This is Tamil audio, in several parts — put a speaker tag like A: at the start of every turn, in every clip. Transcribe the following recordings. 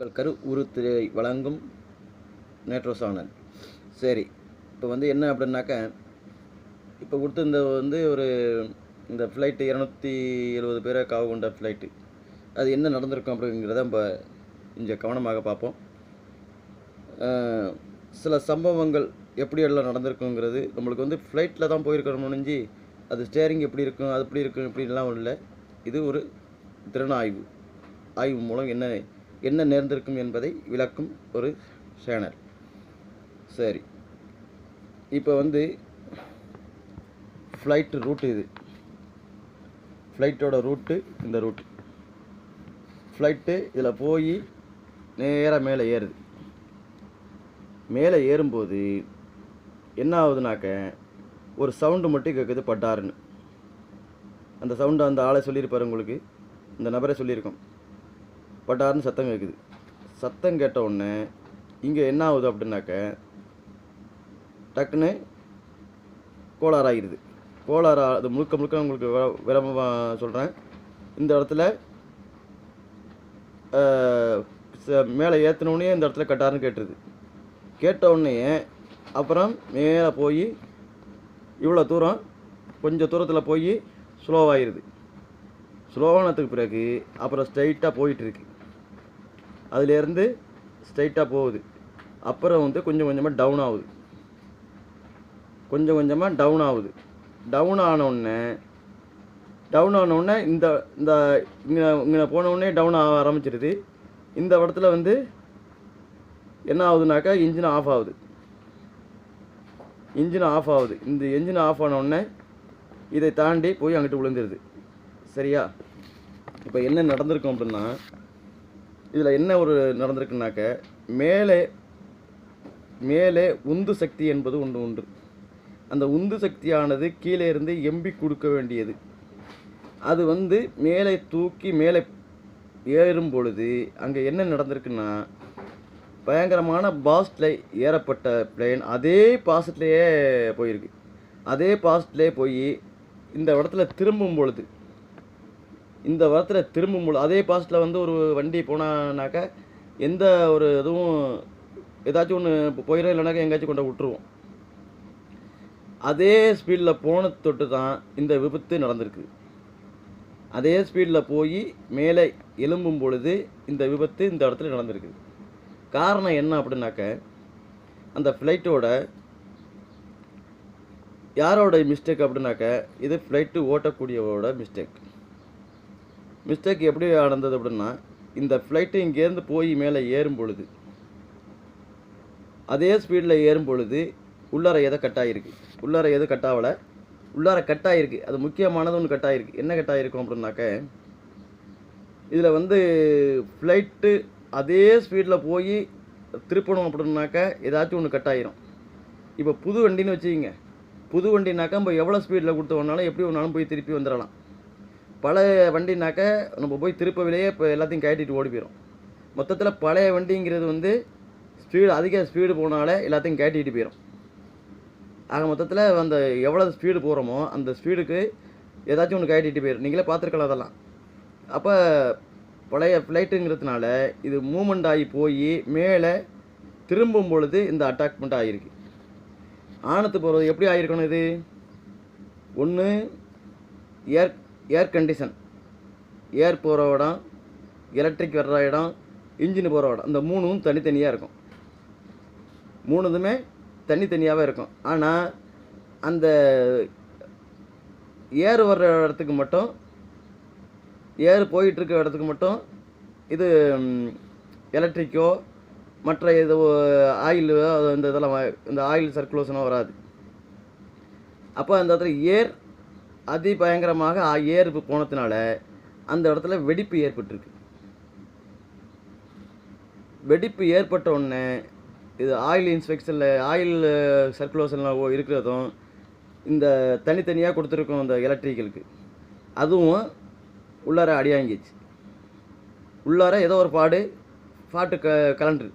A: உங்கள் கரு உருத்திரை வழங்கும் நேட்ரோசானல் சரி இப்போ வந்து என்ன அப்படின்னாக்க இப்போ கொடுத்துருந்த வந்து ஒரு இந்த ஃப்ளைட்டு இரநூத்தி எழுபது பேரை காவு கொண்ட ஃப்ளைட்டு அது என்ன நடந்திருக்கும் அப்படிங்கிறத நம்ம இங்கே கவனமாக பார்ப்போம். சில சம்பவங்கள் எப்படியெல்லாம் நடந்திருக்குங்கிறது நம்மளுக்கு வந்து ஃப்ளைட்டில் தான் போயிருக்கிற முடிஞ்சு அது ஸ்டேரிங் எப்படி இருக்கும் அது எப்படி இருக்கும் இப்படின்லாம் இல்லை இது ஒரு திறன் ஆய்வு ஆய்வு மூலம் என்ன என்ன நேர்ந்திருக்கும் என்பதை விளக்கும் ஒரு சேனல். சரி. இப்போ வந்து ஃப்ளைட்டு ரூட்டு இது. ஃப்ளைட்டோட ரூட்டு இந்த ரூட்டு ஃப்ளைட்டு இதில் போய் நேராக மேலே ஏறுது. மேலே ஏறும்போது என்ன ஆகுதுனாக்க ஒரு சவுண்டு மட்டும் கேட்குது பட்டாருன்னு. அந்த சவுண்டு அந்த ஆளை சொல்லியிருப்பார் உங்களுக்கு. இந்த நபரை சொல்லியிருக்கோம். பட்டார்னு சத்தம் கேட்குது சத்தம் கேட்ட உடனே இங்கே என்ன ஆகுது அப்படின்னாக்க டக்குன்னு கோளாறாகிடுது கோளாறு அது முழுக்க முழுக்க உங்களுக்கு விர- சொல்கிறேன் இந்த இடத்துல ச- மேலே ஏற்றினோடனே இந்த இடத்துல கட்டாருன்னு கேட்டுருது. கேட்ட உடனே அப்புறம் மேலே போய் இவ்வளோ தூரம் கொஞ்சம் தூரத்தில் போய் ஸ்லோவாகிடுது ஸ்லோவானதுக்கு பிறகு அப்புறம் ஸ்ட்ரைட்டாக போயிட்டுருக்கு. அதுலேருந்து ஸ்ட்ரைட்டாக போகுது. அப்புறம் வந்து கொஞ்சம் கொஞ்சமாக டவுன் ஆகுது. கொஞ்சம் கொஞ்சமாக டவுன் ஆகுது. டவுன் ஆனவுடனே டவுன் ஆனவுடனே இந்த இந்த இங்கே இங்கே போனவுடனே டவுன் ஆக ஆரம்பிச்சிருது. இந்த இடத்துல வந்து என்ன ஆகுதுனாக்கா இன்ஜின் ஆஃப் ஆகுது. இன்ஜின் ஆஃப் ஆகுது. இந்த இன்ஜின் ஆஃப் ஆனவுடனே இதை தாண்டி போய் அங்கிட்டு விழுந்துருது. சரியா? இப்போ என்ன நடந்திருக்கும் அப்படின்னா இதில் என்ன ஒரு நடந்திருக்குனாக்க மேலே மேலே உந்து சக்தி என்பது ஒன்று உண்டு. அந்த உந்து சக்தியானது கீழே இருந்து எம்பி கொடுக்க வேண்டியது. அது வந்து மேலே தூக்கி மேலே ஏறும் பொழுது அங்கே என்ன நடந்திருக்குன்னா பயங்கரமான பாஸ்டில் ஏறப்பட்ட பிளேன் அதே பாசத்துலேயே போயிருக்கு. அதே பாஸ்ட்லேயே போய் இந்த இடத்துல திரும்பும் பொழுது இந்த வாரத்தில் திரும்பும் பொழுது அதே பாஸ்ட்டில் வந்து ஒரு வண்டி போனானாக்கா எந்த ஒரு இதுவும் ஏதாச்சும் ஒன்று போயிடும் இல்லைனாக்கா எங்கேயாச்சும் கொண்டு விட்டுருவோம். அதே ஸ்பீடில் போன தொட்டு தான் இந்த விபத்து நடந்திருக்கு. அதே ஸ்பீடில் போய் மேலே எழும்பும் பொழுது இந்த விபத்து இந்த இடத்துல நடந்திருக்கு. காரணம் என்ன அப்படின்னாக்க அந்த ஃப்ளைட்டோட யாரோட மிஸ்டேக் அப்படின்னாக்க இது ஃப்ளைட்டு ஓட்டக்கூடியவரோட மிஸ்டேக் மிஸ்டேக் எப்படி நடந்தது அப்படின்னா இந்த ஃப்ளைட்டு இங்கேருந்து போய் மேலே ஏறும் பொழுது அதே ஸ்பீடில் ஏறும் பொழுது உள்ளார எதை கட் ஆகிருக்கு உள்ளார எது கட் ஆகலை? உள்ளார கட் ஆகிருக்கு அது முக்கியமானது ஒன்று கட் ஆகிருக்கு என்ன கட் ஆகிருக்கும் அப்படின்னாக்க இதில் வந்து ஃப்ளைட்டு அதே ஸ்பீடில் போய் திருப்பணும் அப்படின்னாக்க ஏதாச்சும் ஒன்று கட் ஆகிரும் இப்போ புது வண்டின்னு வச்சுக்கிங்க. புது வண்டினாக்கா நம்ம எவ்வளோ ஸ்பீடில் கொடுத்து வேணாலும் எப்படி வேணாலும் போய் திருப்பி வந்துடலாம் பழைய வண்டினாக்க நம்ம போய் திருப்பவிலேயே இப்போ எல்லாத்தையும் கட்டிட்டு ஓடி போயிடும் மொத்தத்தில் பழைய வண்டிங்கிறது வந்து ஸ்பீடு அதிக ஸ்பீடு போனாலே எல்லாத்தையும் கட்டிட்டு போயிடும் ஆக மொத்தத்தில் அந்த எவ்வளோ ஸ்பீடு போகிறோமோ அந்த ஸ்பீடுக்கு ஏதாச்சும் ஒன்று கட்டிட்டு போயிடும் நீங்களே பார்த்துருக்கலாம் அதெல்லாம். அப்போ பழைய ஃப்ளைட்டுங்கிறதுனால இது மூமெண்ட் ஆகி போய் மேலே திரும்பும் பொழுது இந்த அட்டாக்மெண்ட் ஆகிருக்கு ஆனத்து போகிறது எப்படி ஆகிருக்கணும் இது? ஒன்று ஏர் ஏர் கண்டிஷன் ஏர் போகிற இடம் எலக்ட்ரிக் வர்ற இடம் இன்ஜின் போகிற இடம். இந்த மூணும் தனித்தனியாக இருக்கும். மூணுதுமே தனித்தனியாகவே இருக்கும். ஆனால் அந்த ஏர் வர்ற இடத்துக்கு மட்டும் ஏர் போயிட்டுருக்க இடத்துக்கு மட்டும் இது எலக்ட்ரிக்கோ மற்ற இது ஆயில் இந்த இதெல்லாம் இந்த ஆயில் சர்க்குலேஷனோ வராது. அப்போ அந்த இடத்துல ஏர் அதிபயங்கரமாக ஏறுப்பு ஆ- போனதுனால அந்த இடத்துல வெடிப்பு ஏற்பட்டிருக்கு. வெடிப்பு ஏற்பட்ட உடனே இது ஆயில் இன்ஸ்பெக்ஷனில் ஆயில் சர்க்குலேஷனில் இருக்கிறதும் இந்த தனித்தனியாக கொடுத்துருக்கோம் இந்த எலக்ட்ரிக்கலுக்கு அதுவும் உள்ளார அடியாங்கிச்சு உள்ளார ஏதோ ஒரு பாடு பாட்டு க கலண்டு.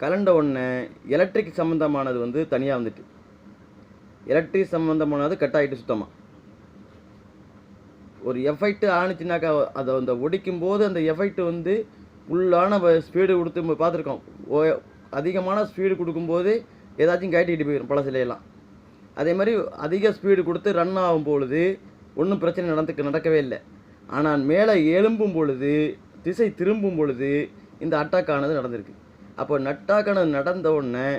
A: கலண்ட உடனே எலக்ட்ரிக் சம்மந்தமானது வந்து தனியாக வந்துட்டு. எலக்ட்ரிக் சம்மந்தமானது கட் ஆகிட்டு சுத்தமாக ஒரு எஃபெக்ட் ஆணுச்சுனாக்கா அதை அந்த ஒடிக்கும் போது அந்த எஃபெக்ட் வந்து ஃபுல்லான ஸ்பீடு கொடுத்து பார்த்துருக்கோம். ஓ அதிகமான ஸ்பீடு கொடுக்கும்போது ஏதாச்சும் கட்டிக்கிட்டு போயிடும் பழசிலையெல்லாம் அதே மாதிரி அதிக ஸ்பீடு கொடுத்து ரன் ஆகும் பொழுது ஒன்றும் பிரச்சனை நடந்துக்கு நடக்கவே இல்லை. ஆனால் மேலே எழும்பும் பொழுது திசை திரும்பும் பொழுது இந்த அட்டாக் ஆனது நடந்திருக்கு. அப்போ நட்டாக்கானது நடந்த உடனே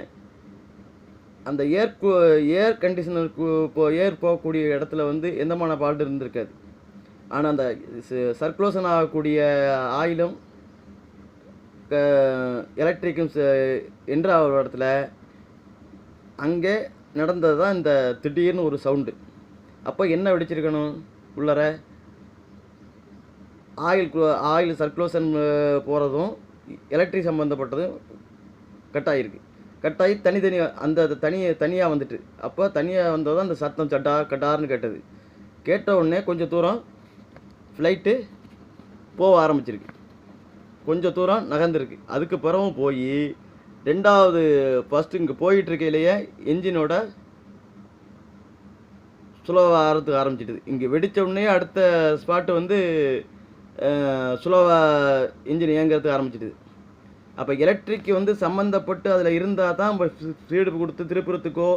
A: அந்த ஏர் ஏர் கண்டிஷனருக்கு இப்போ ஏர் போகக்கூடிய இடத்துல வந்து எந்தமான ஃபால்ட் இருந்திருக்காது. ஆனால் அந்த சர்க்குலேஷன் ஆகக்கூடிய ஆயிலும் எலக்ட்ரிக்கும் என்ற ஒரு இடத்துல அங்கே நடந்தது தான் இந்த திடீர்னு ஒரு சவுண்டு அப்போ என்ன வெடிச்சிருக்கணும் உள்ளர? ஆயில் ஆயில் சர்க்குலேஷன் போகிறதும் எலக்ட்ரிக் சம்மந்தப்பட்டதும் கட் ஆகிருக்கு கட் ஆகி தனித்தனி அந்த தனி தனியாக வந்துட்டு. அப்போ தனியாக வந்தது அந்த சத்தம் சட்டா கட்டார்னு கேட்டது. கேட்ட உடனே கொஞ்சம் தூரம் ஃப்ளைட்டு போக ஆரம்பிச்சிருக்கு. கொஞ்சம் தூரம் நகர்ந்துருக்கு. அதுக்கு பிறகும் போய் ரெண்டாவது ஃபஸ்ட்டு இங்கே போயிட்டுருக்கையிலேயே என்ஜினோட ஸ்லோவாக ஆகிறதுக்கு ஆரம்பிச்சிட்டுது இங்கே வெடித்த உடனே அடுத்த ஸ்பாட்டு வந்து சுலோவாக இன்ஜின் இயங்குறதுக்கு ஆரம்பிச்சிடுது. அப்போ எலக்ட்ரிக் வந்து சம்மந்தப்பட்டு அதில் இருந்தால் தான் ஸ்பீடு கொடுத்து திருப்புறத்துக்கோ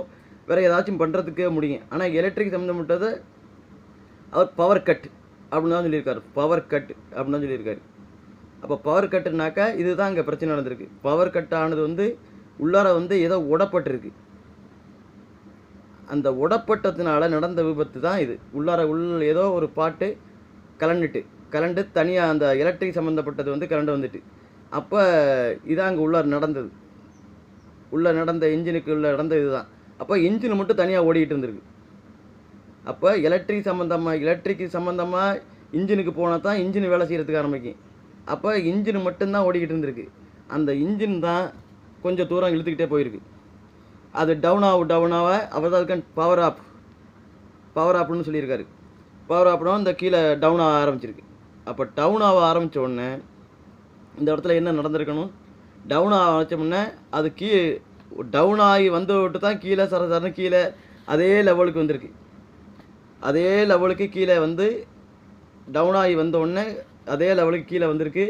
A: வேறு ஏதாச்சும் பண்ணுறதுக்கே முடியும். ஆனால் எலக்ட்ரிக் சம்மந்தப்பட்டது அவர் பவர் கட் அப்படின்னு தான் சொல்லியிருக்காரு. பவர் கட் அப்படின்னு தான் சொல்லியிருக்காரு. அப்போ பவர் கட்டுனாக்கா இதுதான் இங்கே பிரச்சனை நடந்திருக்கு. பவர் கட் ஆனது வந்து உள்ளார வந்து ஏதோ உடப்பட்டிருக்கு. அந்த உடப்பட்டத்தினால நடந்த விபத்து தான் இது. உள்ளார உள்ள ஏதோ ஒரு பாட்டு கலண்டுட்டு கலண்டு தனியாக அந்த எலக்ட்ரிக் சம்மந்தப்பட்டது வந்து கலண்டு வந்துட்டு. அப்போ இதான் அங்கே உள்ளார நடந்தது. உள்ளே நடந்த இன்ஜினுக்கு உள்ள நடந்த இதுதான். அப்போ இன்ஜின் மட்டும் தனியாக ஓடிக்கிட்டு இருந்திருக்கு. அப்போ எலக்ட்ரிக் சம்மந்தமாக எலக்ட்ரிக் சம்மந்தமாக இன்ஜினுக்கு போனால் தான் இன்ஜின் வேலை செய்கிறதுக்கு ஆரம்பிக்கும். அப்போ இன்ஜின் மட்டும்தான் ஓடிக்கிட்டு இருந்திருக்கு. அந்த இன்ஜின் தான் கொஞ்சம் தூரம் இழுத்துக்கிட்டே போயிருக்கு. அது டவுன் ஆகும் டவுன் ஆக அவர் தான் பவர் ஆப் பவர் ஆப்னு சொல்லியிருக்காரு. பவர் ஆப்னா இந்த கீழே டவுன் ஆக ஆரம்பிச்சிருக்கு. அப்போ டவுன் ஆக ஆரம்பித்த உடனே இந்த இடத்துல என்ன நடந்திருக்கணும்? டவுன் ஆக ஆரம்பிச்சோம்னே அது கீ டவுன் ஆகி வந்து விட்டு தான் கீழே சர சரன்னு கீழே அதே லெவலுக்கு வந்திருக்கு. அதே லெவலுக்கு கீழே வந்து டவுன் ஆகி வந்தோடனே அதே லெவலுக்கு கீழே வந்திருக்கு.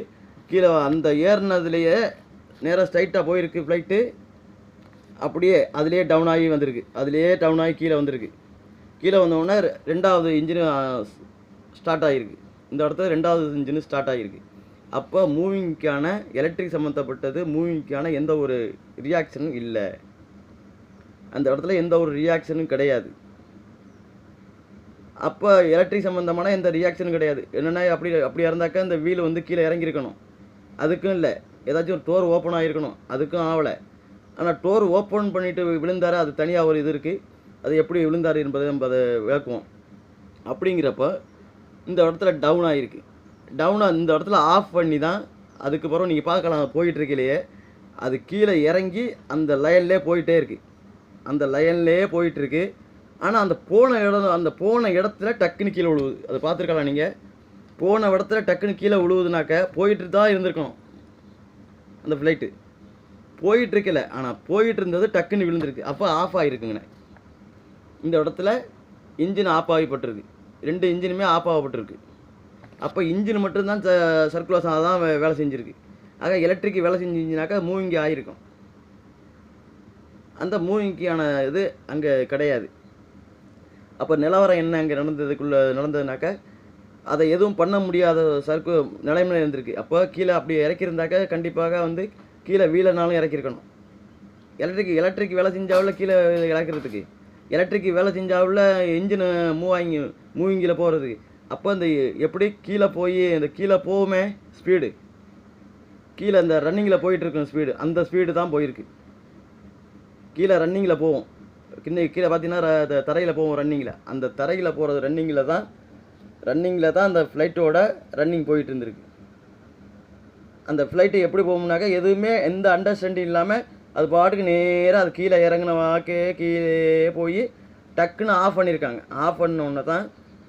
A: கீழே அந்த ஏறினதுலேயே நேராக ஸ்ட்ரைட்டாக போயிருக்கு ஃப்ளைட்டு அப்படியே அதுலேயே டவுன் ஆகி வந்திருக்கு. அதுலேயே டவுன் ஆகி கீழே வந்திருக்கு. கீழே வந்தோடனே ரெண்டாவது இன்ஜின் ஸ்டார்ட் ஆகிருக்கு இந்த இடத்துல ரெண்டாவது இன்ஜின் ஸ்டார்ட் ஆகிருக்கு அப்போ மூவிங்க்கான எலக்ட்ரிக் சம்மந்தப்பட்டது மூவிங்க்கான எந்த ஒரு ரியாக்ஷனும் இல்லை. அந்த இடத்துல எந்த ஒரு ரியாக்ஷனும் கிடையாது. அப்போ எலக்ட்ரிக் சம்மந்தமான எந்த ரியாக்ஷனும் கிடையாது. என்னென்னா அப்படி அப்படியா இருந்தாக்கா இந்த வீல் வந்து கீழே இறங்கியிருக்கணும். அதுக்கும் இல்லை. ஏதாச்சும் ஒரு டோர் ஓப்பன் ஆகிருக்கணும் அதுக்கும் ஆகலை ஆனால் டோர் ஓப்பன் பண்ணிவிட்டு விழுந்தார் அது தனியாக ஒரு இது இருக்குது அது எப்படி விழுந்தார் என்பதை நம்ம அதை விளக்குவோம். அப்படிங்கிறப்ப இந்த இடத்துல டவுன் ஆகிருக்கு டவுனாக இந்த இடத்துல ஆஃப் பண்ணி தான் அதுக்கப்புறம் நீங்கள் பார்க்கலாம் போயிட்டுருக்கலையே அது கீழே இறங்கி அந்த லைன்லேயே போயிட்டே இருக்குது அந்த லைன்லேயே போயிட்டுருக்கு ஆனால் அந்த போன இடம் அந்த போன இடத்துல டக்குன்னு கீழே விழுவுது. அதை பார்த்துருக்கலாம் நீங்கள் போன இடத்துல டக்குன்னு கீழே விழுவுதுனாக்க போயிட்டு தான் இருந்திருக்கணும். அந்த ஃப்ளைட்டு போயிட்டு இருக்கல ஆனால் போயிட்டு இருந்தது டக்குன்னு விழுந்திருக்கு. அப்போ ஆஃப் ஆகிருக்குங்கண்ணே இந்த இடத்துல இன்ஜின் ஆஃப் ஆகிப்பட்டிருக்கு. ரெண்டு இன்ஜினுமே ஆஃப் ஆகப்பட்டிருக்கு. அப்போ இன்ஜின் மட்டும்தான் சர்க்குலேஷன் தான் வேலை செஞ்சுருக்கு. ஆக எலக்ட்ரிக் வேலை செஞ்சிருந்துச்சுனாக்கா மூவிங் ஆகிருக்கும் அந்த மூவிங்க்கான இது அங்கே கிடையாது. அப்போ நிலவரம் என்ன அங்கே நடந்ததுக்குள்ளே நடந்ததுனாக்கா அதை எதுவும் பண்ண முடியாத சர்க்கு நிலைமையில இருந்திருக்கு. அப்போ கீழே அப்படி இறக்கியிருந்தாக்கா கண்டிப்பாக வந்து கீழே வீலனாலும் இறக்கியிருக்கணும். எலக்ட்ரிக் எலக்ட்ரிக் வேலை செஞ்சாவில் கீழே இறக்கிறதுக்கு. எலக்ட்ரிக் வேலை செஞ்சாவில் இன்ஜின் மூவாங்கி மூவிங்கில் போகிறதுக்கு அப்போ அந்த எப்படி கீழே போய் இந்த கீழே போகுமே ஸ்பீடு கீழே அந்த ரன்னிங்கில் போயிட்டுருக்கும் ஸ்பீடு அந்த ஸ்பீடு தான் போயிருக்கு. கீழே ரன்னிங்கில் போவோம். கிண்ண கீழே பார்த்தீங்கன்னா தரையில் போவோம் ரன்னிங்கில் அந்த தரையில் போகிறது ரன்னிங்கில் தான் ரன்னிங்கில் தான் அந்த ஃப்ளைட்டோட ரன்னிங் போயிட்டு இருந்திருக்கு. அந்த ஃப்ளைட்டு எப்படி போகணும்னாக்கா எதுவுமே எந்த அண்டர்ஸ்டாண்டிங் இல்லாமல் அது பாட்டுக்கு நேராக அது கீழே இறங்கின வாக்கே கீழே போய் டக்குன்னு ஆஃப் பண்ணியிருக்காங்க ஆஃப் பண்ண தான்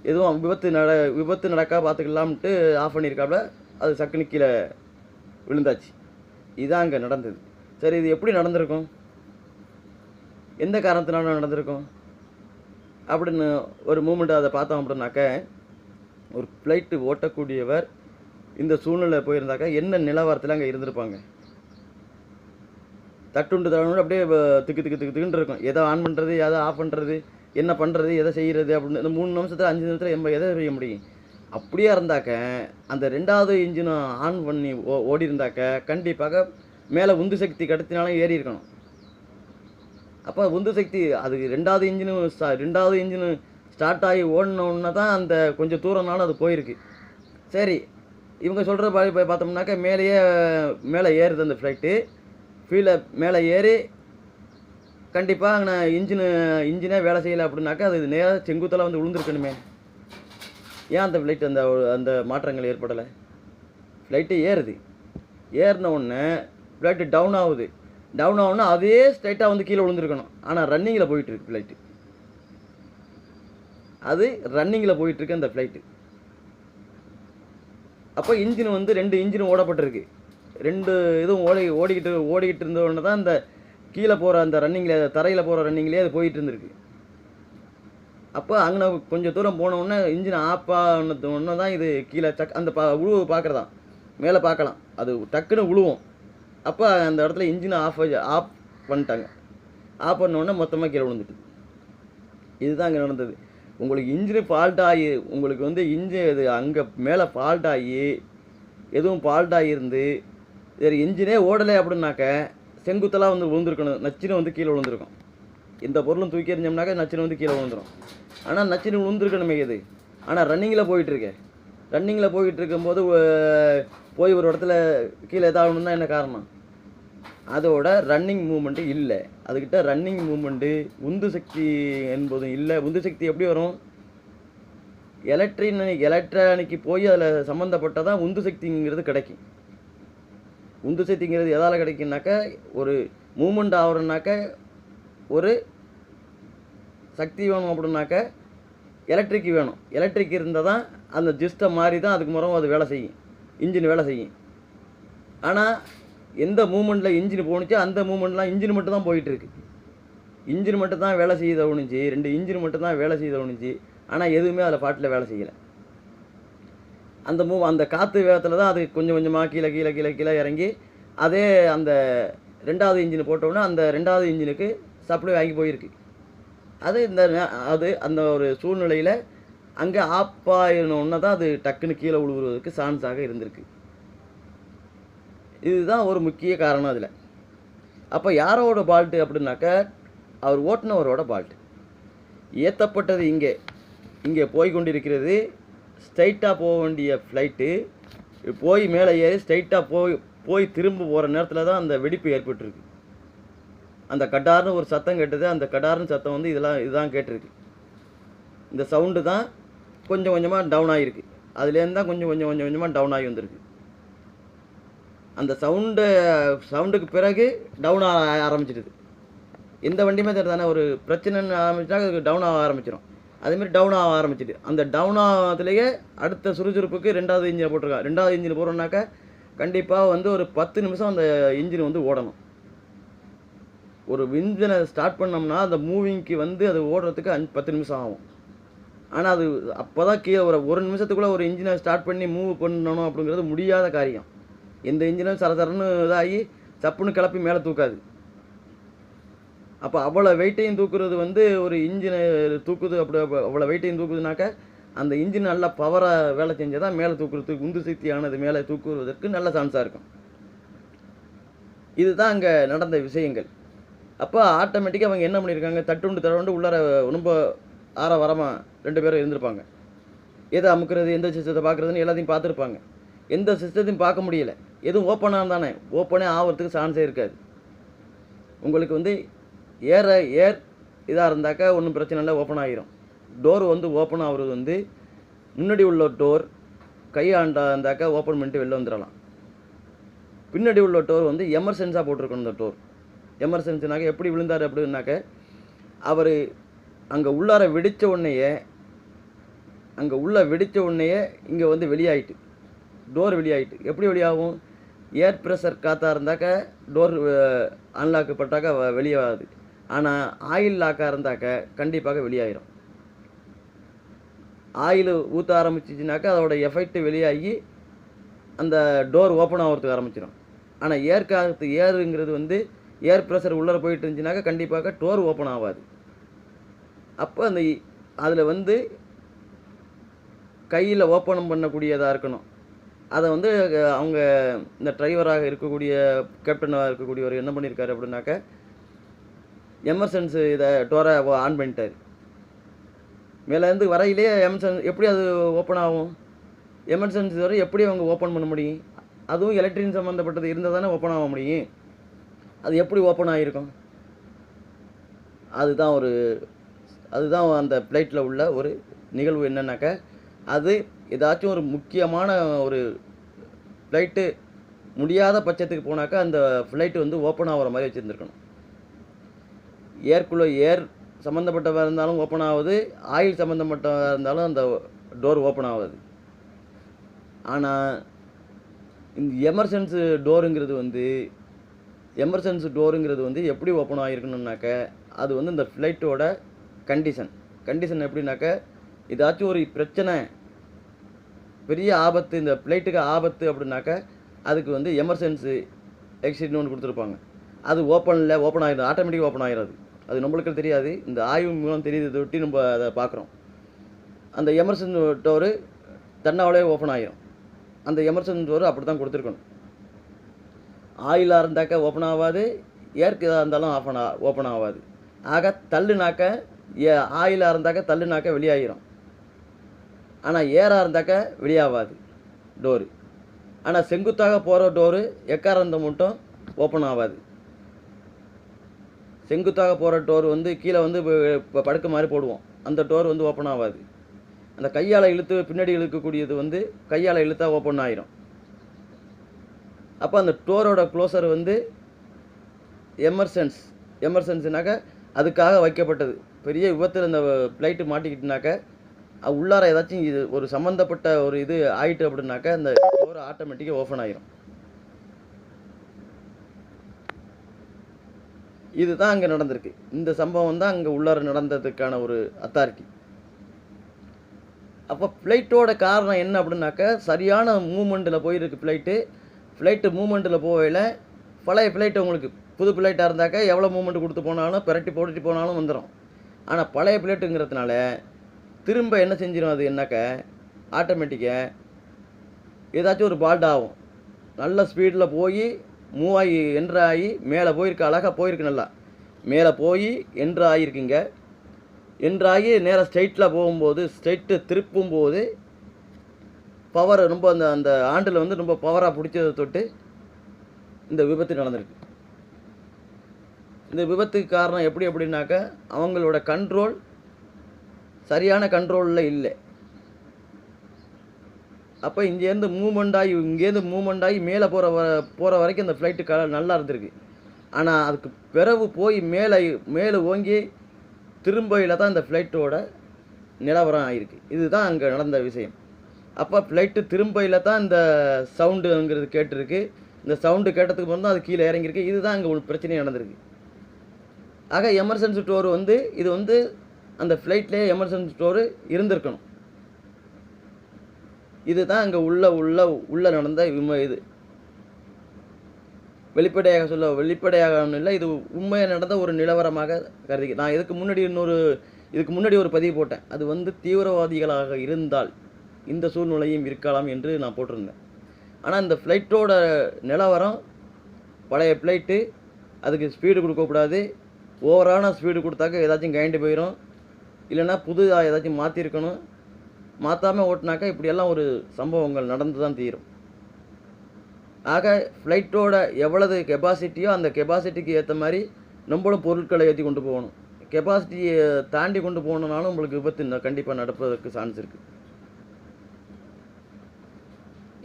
A: எதுவும் விபத்து நட விபத்து நடக்கா பார்த்துக்கலாம்ட்டு ஆஃப் பண்ணியிருக்காப்புல அது சக்குன்னு கீழே விழுந்தாச்சு. இதான் அங்கே நடந்தது. சரி இது எப்படி நடந்திருக்கும்? எந்த காரணத்தினாலும் நடந்திருக்கும்? அப்படின்னு ஒரு மூமெண்ட் அதை பார்த்தோம் அப்படின்னாக்க ஒரு ஃப்ளைட்டு ஓட்டக்கூடியவர் இந்த சூழ்நிலை போயிருந்தாக்கா என்ன நிலவரத்தில் அங்கே இருந்திருப்பாங்க? தட்டுண்டு தடவை அப்படியே திக்கு திக்கு திக்கு திக்குன்னு இருக்கும். எதை ஆன் பண்ணுறது எதை ஆஃப் பண்ணுறது என்ன பண்ணுறது எதை செய்கிறது அப்படின்னு இந்த மூணு நிமிஷத்தில் அஞ்சு நிமிஷத்தில் எம்ப எதை செய்ய முடியும்? அப்படியே இருந்தாக்க அந்த ரெண்டாவது இன்ஜினும் ஆன் பண்ணி ஓ ஓடி இருந்தாக்க கண்டிப்பாக மேலே உந்து சக்தி கடத்தினாலும் ஏறி இருக்கணும். அப்போ உந்து சக்தி அது ரெண்டாவது இன்ஜினு ஸ்டா ரெண்டாவது இன்ஜினு ஸ்டார்ட் ஆகி ஓடினோடனே தான் அந்த கொஞ்சம் தூரம்னாலும் அது போயிருக்கு. சரி இவங்க சொல்கிற மாதிரி போய் பார்த்தோம்னாக்கா மேலேயே மேலே ஏறுது அந்த ஃப்ளைட்டு ஃபீலை மேலே ஏறி கண்டிப்பாக நான் இன்ஜினு இன்ஜினே வேலை செய்யலை அப்படின்னாக்கா அது நேராக செங்குத்தலாக வந்து விழுந்துருக்கணுமே. ஏன் அந்த ஃப்ளைட் அந்த அந்த மாற்றங்கள் ஏற்படலை? ஃப்ளைட்டு ஏறுது. ஏறின உடனே ஃப்ளைட்டு டவுன் ஆகுது. டவுன் ஆகும்னா அதே ஸ்ட்ரைட்டாக வந்து கீழே விழுந்துருக்கணும். ஆனால் ரன்னிங்கில் போயிட்டுருக்கு ஃப்ளைட்டு அது ரன்னிங்கில் போயிட்டுருக்கு அந்த ஃப்ளைட்டு அப்போ இன்ஜின் வந்து ரெண்டு இன்ஜின் ஓடப்பட்டிருக்கு. ரெண்டு இதுவும் ஓடி ஓடிக்கிட்டு ஓடிக்கிட்டு இருந்தோடனே தான் அந்த கீழே போகிற அந்த ரன்னிங்கில் தரையில் போகிற ரன்னிங்லேயே அது போயிட்டு இருந்திருக்கு. அப்போ அங்கே கொஞ்சம் தூரம் போனவுடனே இன்ஜின் ஆஃப் ஆனது ஒன்று தான் இது கீழே சக் அந்த பா உழுவு பார்க்குறதான் மேலே பார்க்கலாம் அது டக்குன்னு உழுவும். அப்போ அந்த இடத்துல இன்ஜினை ஆஃப் ஆஃப் பண்ணிட்டாங்க. ஆஃப் பண்ணோடனே மொத்தமாக கீழே விழுந்துட்டு இதுதான் அங்கே நடந்தது. உங்களுக்கு இன்ஜின் ஃபால்ட் ஆகி உங்களுக்கு வந்து இன்ஜின் இது அங்கே மேலே ஃபால்ட் ஆகி எதுவும் ஃபால்ட் ஆகியிருந்து சரி இன்ஜினே ஓடலை அப்படின்னாக்க செங்குத்தலாக வந்து விழுந்துருக்கணும். நச்சுன்னு வந்து கீழே விழுந்துருக்கும். இந்த பொருளும் தூக்கி எறிஞ்சோம்னாக்கா நச்சுன்னு வந்து கீழே விழுந்துரும். ஆனால் நச்சுன்னு விழுந்துருக்கணுமே இது. ஆனால் ரன்னிங்கில் போயிட்டுருக்கேன் ரன்னிங்கில் போயிட்டு இருக்கும்போது போய் ஒரு இடத்துல கீழே எதாகணும்னா என்ன காரணம்? அதோட ரன்னிங் மூமெண்ட்டு இல்லை. அதுக்கிட்ட ரன்னிங் மூமெண்ட்டு உந்து சக்தி என்பதும் இல்லை. உந்து சக்தி எப்படி வரும்? எலக்ட்ரின் எலக்ட்ரானிக்கு போய் அதில் சம்மந்தப்பட்டதான் உந்து சக்திங்கிறது கிடைக்கும். உந்து சக்திங்கிறது எதால் கிடைக்கும்னாக்க ஒரு மூமெண்ட் ஆகிறோம்னாக்க ஒரு சக்தி வேணும் அப்படின்னாக்க எலக்ட்ரிக் வேணும். எலக்ட்ரிக் இருந்தால் தான் அந்த ஜிஸ்ட்டை மாறி தான் அதுக்கு முறம் அது வேலை செய்யும். இன்ஜின் வேலை செய்யும். ஆனால் எந்த மூமெண்ட்டில் இன்ஜின் போணுச்சோ அந்த மூமெண்ட்லாம் இன்ஜின் மட்டும் தான் போயிட்டுருக்கு. இன்ஜின் மட்டும் தான் வேலை செய்ய தவணுச்சு ரெண்டு இன்ஜின் மட்டும் தான் வேலை செய்ய தவணுச்சு ஆனால் எதுவுமே அதில் பாட்டில் வேலை செய்யலை. அந்த மூ அந்த காற்று வேகத்தில் தான் அது கொஞ்சம் கொஞ்சமாக கீழே கீழே கீழே கீழே இறங்கி அதே அந்த ரெண்டாவது இன்ஜின் போட்டோன்னா அந்த ரெண்டாவது இன்ஜினுக்கு சப்ளை வாங்கி போயிருக்கு. அது இந்த அது அந்த ஒரு சூழ்நிலையில் அங்கே ஆஃப் ஆயினோன்னா தான் அது டக்குன்னு கீழே விழுவுறதுக்கு சான்ஸாக இருந்திருக்கு. இதுதான் ஒரு முக்கிய காரணம் அதில். அப்போ யாரோட பால்ட்டு அப்படின்னாக்க அவர் ஓட்டுனவரோட பால்ட்டு ஏற்றப்பட்டது இங்கே. இங்கே போய் கொண்டிருக்கிறது ஸ்ட்ரைட்டாக போக வேண்டிய ஃப்ளைட்டு போய் மேலே ஏறி ஸ்ட்ரைட்டாக போய் போய் திரும்ப போகிற நேரத்தில் தான் அந்த வெடிப்பு ஏற்பட்டிருக்கு. அந்த கடார்னு ஒரு சத்தம் கேட்டது அந்த கடார்னு சத்தம் வந்து இதெல்லாம் இதுதான் கேட்டிருக்கு. இந்த சவுண்டு தான் கொஞ்சம் கொஞ்சமாக டவுன் ஆகிருக்கு அதுலேருந்து தான் கொஞ்சம் கொஞ்சம் கொஞ்சம் கொஞ்சமாக டவுன் ஆகி வந்திருக்கு. அந்த சவுண்டு சவுண்டுக்கு பிறகு டவுன் ஆக ஆரம்பிச்சிடுது. எந்த வண்டியுமே தானே ஒரு பிரச்சனைன்னு ஆரம்பிச்சா டவுன் ஆக ஆரம்பிச்சிடும் அதேமாதிரி டவுன் ஆக ஆரம்பிச்சிடுது அந்த டவுன் ஆகிறதுலேயே அடுத்த சுறுசுறுப்புக்கு ரெண்டாவது இன்ஜினை போட்டிருக்கான் ரெண்டாவது இன்ஜின் போடுறோம்னாக்கா கண்டிப்பாக வந்து ஒரு பத்து நிமிஷம் அந்த இன்ஜின் வந்து ஓடணும். ஒரு இன்ஜினை ஸ்டார்ட் பண்ணோம்னா அந்த மூவிங்க்கு வந்து அது ஓடுறதுக்கு அஞ்சு பத்து நிமிஷம் ஆகும். ஆனால் அது அப்போ தான் கீழே ஒரு ஒரு நிமிஷத்துக்குள்ளே ஒரு இன்ஜினை ஸ்டார்ட் பண்ணி மூவ் பண்ணணும் அப்படிங்கிறது முடியாத காரியம். எந்த இன்ஜினும் சரசரன்னு இதாகி சப்புன்னு கிளப்பி மேலே தூக்காது. அப்போ அவ்வளோ வெயிட்டையும் தூக்குறது வந்து ஒரு இன்ஜினை தூக்குது அப்படி அவ்வளோ வெயிட்டையும் தூக்குதுனாக்க அந்த இன்ஜின் நல்லா பவராக வேலை செஞ்சால் தான் மேலே தூக்குறதுக்கு உந்து சக்தியானது மேலே தூக்குவதற்கு நல்ல சான்ஸாக இருக்கும். இதுதான் அங்கே நடந்த விஷயங்கள். அப்போ ஆட்டோமேட்டிக்காக அவங்க என்ன பண்ணியிருக்காங்க? தட்டுண்டு தடவுண்டு உள்ளார ரொம்ப ஆற வரமாக ரெண்டு பேரும் இருந்திருப்பாங்க. எதை அமுக்கிறது எந்த சிஸ்டத்தை பார்க்குறதுன்னு எல்லாத்தையும் பார்த்துருப்பாங்க. எந்த சிஸ்டத்தையும் பார்க்க முடியல. எதுவும் ஓப்பனாக தானே ஓப்பனே ஆகிறதுக்கு சான்ஸே இருக்காது. உங்களுக்கு வந்து ஏற ஏர் இதாக இருந்தாக்கா ஒன்றும் பிரச்சனை இல்லை ஓப்பன் ஆகிரும் டோர் வந்து ஓப்பன் ஆகுறது வந்து முன்னாடி உள்ள டோர் கையாண்டா இருந்தாக்கா ஓப்பன் பண்ணிட்டு வெளில வந்துடலாம் பின்னாடி உள்ள டோர் வந்து எமர்ஜென்ஸாக போட்டிருக்கணும் இந்த டோர் எமர்ஜென்சினாக்க எப்படி விழுந்தார் அப்படின்னாக்க அவர் அங்கே உள்ளார வெடித்த உடனேயே அங்கே உள்ள வெடித்த உடனேயே இங்கே வந்து வெளியாயிட்டு. டோர் வெளியாகிட்டு எப்படி வெளியாகும்? ஏர் ப்ரெஷர் காற்றாக இருந்தாக்க டோர் அன்லாக்கு பட்டாக்கா வ- வெளியே வராது. ஆனால் ஆயில் லாக்காக இருந்தாக்க கண்டிப்பாக வெளியாயிரும். ஆயில் ஊற்ற ஆரம்பிச்சிச்சுனாக்கா அதோட எஃபெக்ட் வெளியாகி அந்த டோர் ஓப்பன் ஆகிறதுக்கு ஆரம்பிச்சிடும் ஆனால் ஏர் காற்று ஏருங்கிறது வந்து ஏர் ப்ரெஷர் உள்ளே போயிட்டு இருந்துச்சுனாக்கா கண்டிப்பாக டோர் ஓப்பன் ஆகாது. அப்போ அந்த அதில் வந்து கையில் ஓப்பன் பண்ணக்கூடியதாக இருக்கணும். அதை வந்து அவங்க இந்த டிரைவராக இருக்கக்கூடிய கேப்டனாக இருக்கக்கூடியவர் என்ன பண்ணியிருக்காரு அப்படின்னாக்க எமர்ஜென்சி இதை டோரை ஆன் பண்ணிட்டார். மேலேருந்து வரையிலே எமர்ஜென்சி எப்படி அது ஓப்பன் ஆகும்? எமர்ஜென்சி வரை எப்படி அவங்க ஓப்பன் பண்ண முடியும்? அதுவும் எலக்ட்ரின் சம்மந்தப்பட்டது இருந்தால் தானே ஓப்பன் ஆக முடியும். அது எப்படி ஓப்பன் ஆகிருக்கும் அதுதான் ஒரு அதுதான் அந்த ஃப்ளைட்டில் உள்ள ஒரு நிகழ்வு என்னன்னாக்க அது ஏதாச்சும் ஒரு முக்கியமான ஒரு ஃப்ளைட்டு முடியாத பட்சத்துக்கு போனாக்கா அந்த ஃப்ளைட்டு வந்து ஓப்பன் ஆகிற மாதிரி வச்சுருந்துருக்கணும். ஏர்க்குள்ளே ஏர் சம்மந்தப்பட்டவராக இருந்தாலும் ஓப்பன் ஆகுது. ஆயில் சம்மந்தப்பட்டவாக இருந்தாலும் அந்த டோர் ஓப்பன் ஆகுது. ஆனால் இந்த எமர்ஜென்சி டோருங்கிறது வந்து எமர்ஜென்சி டோருங்கிறது வந்து எப்படி ஓப்பன் ஆகிருக்கணும்னாக்க அது வந்து இந்த ஃப்ளைட்டோட கண்டிஷன் கண்டிஷன் எப்படின்னாக்க ஏதாச்சும் ஒரு பிரச்சனை பெரிய ஆபத்து இந்த ஃப்ளைட்டுக்கு ஆபத்து அப்படின்னாக்கா அதுக்கு வந்து எமர்ஜென்சி எக்ஸிட்னு ஒன்று கொடுத்துருப்பாங்க. அது ஓப்பனில் ஓப்பன் ஆகிடும் ஆட்டோமேட்டிக் ஓப்பன் ஆகிடாது அது நம்மளுக்கு தெரியாது இந்த ஆய்வு மூலம் தெரியுது ஒட்டி நம்ம அதை பார்க்குறோம். அந்த எமர்ஜென்சி டோரு தன்னாலே ஓப்பன் ஆகிடும் அந்த எமர்ஜென்சி டோர் அப்படி தான் கொடுத்துருக்கணும். ஆயிலாக இருந்தாக்கா ஓப்பன் ஆகாது ஏர்க்கு எதாக இருந்தாலும் ஆஃப் ஆ ஓப்பன் ஆகாது. ஆக தள்ளுனாக்க ஏ ஆயிலாக இருந்தாக்க தள்ளுனாக்க வெளியாகிரும் ஆனால் ஏராக இருந்தாக்க வெளியாகாது டோரு ஆனால் செங்குத்தாக போகிற டோரு எக்காரந்த மட்டும் ஓப்பன் ஆகாது செங்குத்தாக போகிற டோர் வந்து கீழே வந்து படுக்க மாதிரி போடுவோம். அந்த டோர் வந்து ஓப்பன் ஆகாது அந்த கையால் இழுத்து பின்னாடி இழுக்கக்கூடியது வந்து கையால் இழுத்தா ஓப்பன் ஆயிரும். அப்போ அந்த டோரோட க்ளோசர் வந்து எமர்சன்ஸ் எமர்சன்ஸ்னாக்க அதுக்காக வைக்கப்பட்டது. பெரிய விபத்தில் இந்த ஃப்ளைட்டு மாட்டிக்கிட்டுனாக்க உள்ளார ஏதாச்சும் இது ஒரு சம்மந்தப்பட்ட ஒரு இது ஆயிட்டு அப்படின்னாக்கா அந்த டோர் ஆட்டோமேட்டிக்காக ஓப்பன் ஆயிரும். இதுதான் அங்கே நடந்திருக்கு. இந்த சம்பவம் தான் அங்கே உள்ளார நடந்ததுக்கான ஒரு அத்தாரிட்டி அப்போ ஃப்ளைட்டோட காரணம் என்ன அப்படின்னாக்கா சரியான மூமெண்ட்டில் போயிருக்கு ஃப்ளைட்டு ஃப்ளைட்டு மூமெண்ட்டில் போகையில் பழைய ஃப்ளைட்டு உங்களுக்கு புது ஃப்ளைட்டாக இருந்தாக்கா எவ்வளோ மூமெண்ட் கொடுத்து போனாலும் பிரட்டி போட்டுட்டு போனாலும் வந்துடும் ஆனால் பழைய ஃப்ளைட்டுங்கிறதுனால திரும்ப என்ன செஞ்சிடும் அது என்னக்க? ஆட்டோமேட்டிக்காக ஏதாச்சும் ஒரு பால்ட் ஆகும். நல்ல ஸ்பீடில் போய் மூவ் ஆகி என்ட்ரு ஆகி மேலே போயிருக்கு அழகாக போயிருக்கு நல்லா. மேலே போய் என்ட்ரு ஆகியிருக்குங்க என்ட்ராகி நேராக ஸ்ட்ரைட்டில் போகும்போது ஸ்ட்ரைட்டு திருப்பும்போது பவர் ரொம்ப அந்த அந்த ஆண்டில் வந்து ரொம்ப பவராக பிடிச்சதை தொட்டு இந்த விபத்து நடந்திருக்கு. இந்த விபத்துக்கு காரணம் எப்படி அப்படின்னாக்க அவங்களோட கண்ட்ரோல் சரியான கண்ட்ரோலில் இல்லை. அப்போ இங்கேருந்து மூமெண்ட் ஆகி இங்கேருந்து மூமெண்ட் ஆகி மேலே போகிற வர போகிற வரைக்கும் அந்த ஃப்ளைட்டு க நல்லா இருந்திருக்கு. ஆனால் அதுக்கு பிறகு போய் மேலே மேலே ஓங்கி திரும்பையில் தான் இந்த ஃப்ளைட்டோட நிலவரம் ஆகிருக்கு இதுதான் அங்கே நடந்த விஷயம். அப்போ ஃப்ளைட்டு திரும்பையில் தான் இந்த சவுண்டுங்கிறது கேட்டிருக்கு. இந்த சவுண்டு கேட்டதுக்கு அப்புறம் தான் அது கீழே இறங்கியிருக்கு. இதுதான் அங்கே ஒரு பிரச்சனை நடந்திருக்கு. ஆக எமர்ஜென்சி டோர் வந்து இது வந்து அந்த ஃப்ளைட்லேயே எமர்ஜென்சி ஸ்டோரு இருந்திருக்கணும். இதுதான் அங்கே உள்ள உள்ள உள்ள நடந்த விம இது. வெளிப்படையாக சொல்ல வெளிப்படையாக இல்லை இது உண்மையாக நடந்த ஒரு நிலவரமாக கருதி நான் இதுக்கு முன்னாடி இன்னொரு இதுக்கு முன்னாடி ஒரு பதிவு போட்டேன். அது வந்து தீவிரவாதிகளாக இருந்தால் இந்த சூழ்நிலையும் இருக்கலாம் என்று நான் போட்டிருந்தேன். ஆனால் இந்த ஃப்ளைட்டோட நிலவரம் பழைய ஃப்ளைட்டு அதுக்கு ஸ்பீடு கொடுக்கக்கூடாது. ஓவரான ஸ்பீடு கொடுத்தாக்க ஏதாச்சும் கைண்டு போயிடும் இல்லைன்னா புதுதாக ஏதாச்சும் மாற்றிருக்கணும் மாற்றாமல் ஓட்டினாக்கா இப்படியெல்லாம் ஒரு சம்பவங்கள் நடந்து தான் தீரும். ஆக ஃப்ளைட்டோட எவ்வளவு கெப்பாசிட்டியோ அந்த கெப்பாசிட்டிக்கு ஏற்ற மாதிரி நம்மளும் பொருட்களை ஏற்றி கொண்டு போகணும். கெப்பாசிட்டியை தாண்டி கொண்டு போகணுனாலும் உங்களுக்கு விபத்து கண்டிப்பாக நடப்பதற்கு சான்ஸ் இருக்குது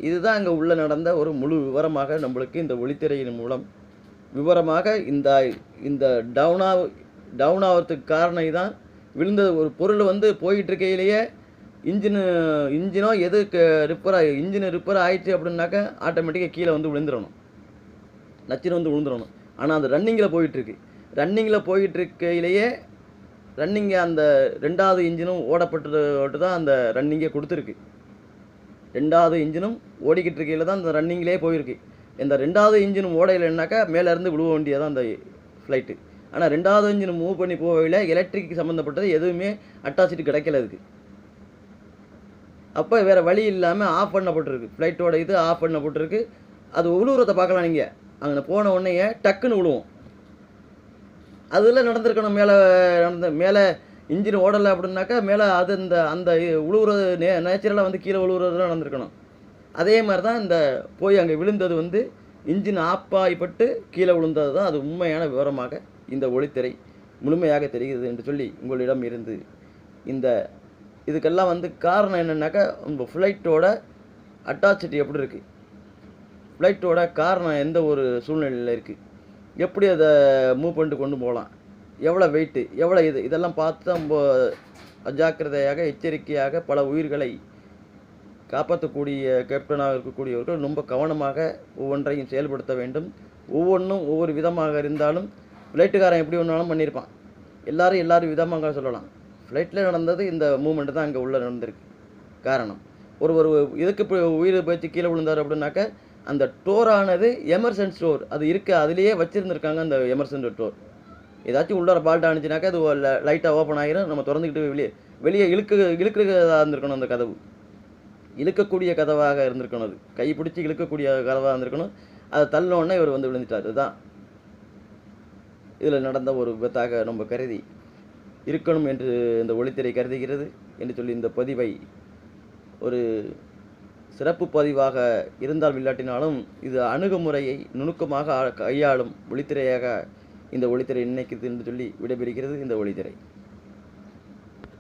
A: இதுதான் அங்கே உள்ள நடந்த ஒரு முழு விவரமாக நம்மளுக்கு இந்த ஒளித்திரையின் மூலம் விவரமாக இந்த இந்த டவுன் டவுன் ஆகிறதுக்கு காரணம் தான் விழுந்த ஒரு பொருள் வந்து போயிட்டு இருக்கையிலேயே இன்ஜினு இன்ஜினோ எது ரிப்பேர் ஆகி இன்ஜின் ரிப்பேர் ஆகிடுச்சு அப்படின்னாக்கா ஆட்டோமேட்டிக்காக கீழே வந்து விழுந்துடணும். நச்சுன்னு வந்து விழுந்துடணும். ஆனால் அது ரன்னிங்கில் போயிட்டுருக்கு. ரன்னிங்கில் போயிட்டுருக்கையிலேயே ரன்னிங்கை அந்த ரெண்டாவது இன்ஜினும் ஓடப்பட்டு தான் அந்த ரன்னிங்கே கொடுத்துருக்கு. ரெண்டாவது இன்ஜினும் ஓடிக்கிட்டு இருக்கையில் தான் அந்த ரன்னிங்லேயே போயிருக்கு. இந்த ரெண்டாவது இன்ஜினும் ஓடையிலனாக்கா மேலே இருந்து விழுவ வேண்டியதான் அந்த ஃப்ளைட்டு ஆனால் ரெண்டாவது இன்ஜின் மூவ் பண்ணி போகையில் எலக்ட்ரிக் சம்மந்தப்பட்டது எதுவுமே அட்டாச்சிட்டு கிடைக்கல அதுக்கு. அப்போ வேறு வழி இல்லாமல் ஆஃப் பண்ணப்பட்டிருக்கு. ஃப்ளைட்டோட இது ஆஃப் பண்ணப்பட்டிருக்கு. அது உழுவுறத்தை பார்க்கலாம் நீங்கள் அங்கே போன உடனே டக்குன்னு விழுவோம் அதில் நடந்திருக்கணும். மேலே நடந்த மேலே இன்ஜின் ஓடலை அப்படின்னாக்கா மேலே அது இந்த அந்த உழுவுறது நே நேச்சுரலாக வந்து கீழே உழுவுறதுலாம் நடந்திருக்கணும். அதே மாதிரி தான் இந்த போய் அங்கே விழுந்தது வந்து இன்ஜின் ஆஃப் ஆகிப்பட்டு கீழே விழுந்தது தான் அது உண்மையான விவரமாக இந்த ஒளித்திரை முழுமையாக தெரிகிறது என்று சொல்லி உங்களிடம் இருந்து இந்த இதுக்கெல்லாம் வந்து காரணம் என்னென்னாக்கா உங்கள் ஃப்ளைட்டோட அட்டாச்சிட்டி எப்படி இருக்குது ஃப்ளைட்டோட காரணம் எந்த ஒரு சூழ்நிலையில் இருக்குது எப்படி அதை மூவ் பண்ணிட்டு கொண்டு போகலாம்? எவ்வளோ வெயிட்டு எவ்வளோ இது? இதெல்லாம் பார்த்து தான் ரொம்ப அஜாக்கிரதையாக எச்சரிக்கையாக பல உயிர்களை காப்பாற்றக்கூடிய கேப்டனாக இருக்கக்கூடியவர்கள் ரொம்ப கவனமாக ஒவ்வொன்றையும் செயல்படுத்த வேண்டும். ஒவ்வொன்றும் ஒவ்வொரு விதமாக இருந்தாலும் ஃப்ளைட்டுக்காரன் எப்படி ஒன்றாலும் பண்ணியிருப்பான். எல்லாரும் எல்லாரும் விதமாக சொல்லலாம். ஃப்ளைட்டில் நடந்தது இந்த மூமெண்ட்டு தான் அங்கே உள்ளே நடந்திருக்கு. காரணம் ஒரு ஒரு இதுக்கு இப்போ உயிர் போச்சு கீழே விழுந்தார் அப்படின்னாக்க அந்த டோரானது எமர்சன் ஸ்டோர் அது இருக்க அதுலேயே வச்சுருந்துருக்காங்க அந்த எமர்சன் டோர் ஏதாச்சும் உள்ளார பால்ட் ஆனிச்சுனாக்கா அது லைட்டாக ஓப்பன் ஆகிரும் நம்ம திறந்துக்கிட்டு வெளியே வெளியே இழுக்கு இழுக்கிறதாக இருந்திருக்கணும் அந்த கதவு. இழுக்கக்கூடிய கதவாக இருந்திருக்கணும் அது. கை பிடிச்சி இழுக்கக்கூடிய கதவாக இருந்திருக்கணும். அதை தள்ளின உடனே இவர் வந்து விழுந்துட்டார். இதுதான் இதில் நடந்த ஒரு விபத்தாக நம்ம கருதி இருக்கணும் என்று இந்த ஒளித்திரை கருதுகிறது என்று சொல்லி இந்த பதிவை ஒரு சிறப்பு பதிவாக இருந்தால் விளையாட்டினாலும் இது அணுகுமுறையை நுணுக்கமாக கையாளும் ஒளித்திரையாக இந்த ஒளித்திரை நினைக்கிறது என்று சொல்லி விடைபெறுகிறது இந்த ஒளித்திரை.